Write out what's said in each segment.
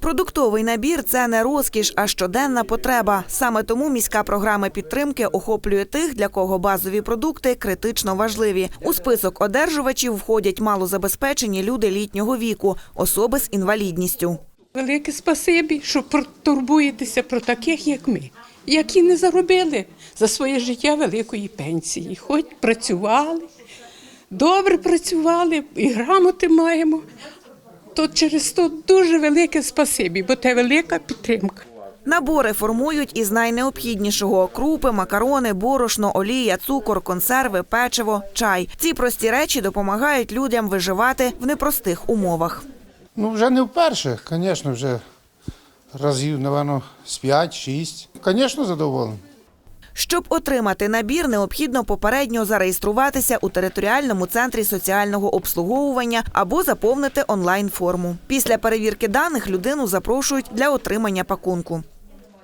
Продуктовий набір це не розкіш, а щоденна потреба. Саме тому міська програма підтримки охоплює тих, для кого базові продукти критично важливі. У список одержувачів входять малозабезпечені люди літнього віку, особи з інвалідністю. Велике спасибі, що турбуєтеся про таких, як ми, які не заробили за своє життя великої пенсії. Хоч працювали, добре працювали і грамоти маємо. То через то дуже велике спасибі, бо це велика підтримка. Набори формують із найнеобхіднішого: крупи, макарони, борошно, олія, цукор, консерви, печиво, чай. Ці прості речі допомагають людям виживати в непростих умовах. Ну, вже не вперше, звісно, вже разів, напевно, з 5-6. Звісно, задоволений. Щоб отримати набір, необхідно попередньо зареєструватися у територіальному центрі соціального обслуговування або заповнити онлайн-форму. Після перевірки даних людину запрошують для отримання пакунку.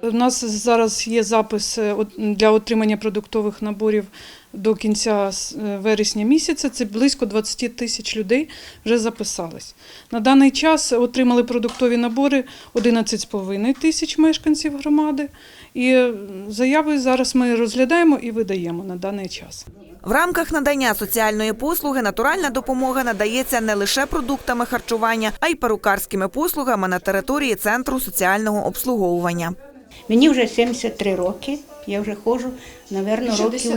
У нас зараз є запис е, для отримання продуктових наборів до кінця е, вересня місяця. Це близько 20 тисяч людей вже записались. На даний час отримали продуктові набори 11,5 тисяч мешканців громади. І е, заяви зараз ми розглядаємо і видаємо на даний час. В рамках надання соціальної послуги натуральна допомога надається не лише продуктами харчування, а й перукарськими послугами на території центру соціального обслуговування. Мені вже 73 роки, я вже ходжу, мабуть, років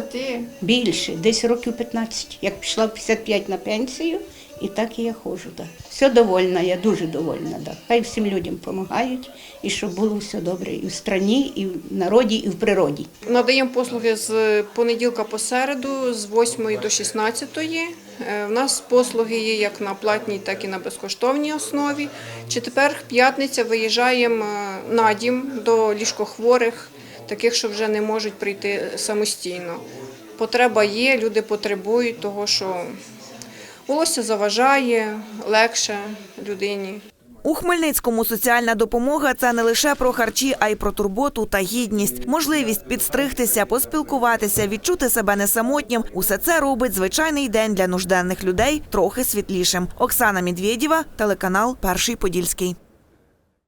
більше, десь років 15. Як пішла в 55 на пенсію, і так і я ходжу. Да. Все довольна, я дуже довольна. Да. Хай всім людям допомагають, і щоб було все добре і в страні, і в народі, і в природі. Надаємо послуги з понеділка по середу, з 8 до 16. Е, У нас послуги є як на платній, так і на безкоштовній основі. Четвер, п'ятниця виїжджаємо е, на дім до ліжкохворих, таких, що вже не можуть прийти самостійно. Потреба є, люди потребують того, що волосся заважає, легше людині. У Хмельницькому соціальна допомога це не лише про харчі, а й про турботу та гідність, можливість підстригтися, поспілкуватися, відчути себе не самотнім. Усе це робить звичайний день для нужденних людей трохи світлішим. Оксана Медведєва, телеканал Перший Подільський.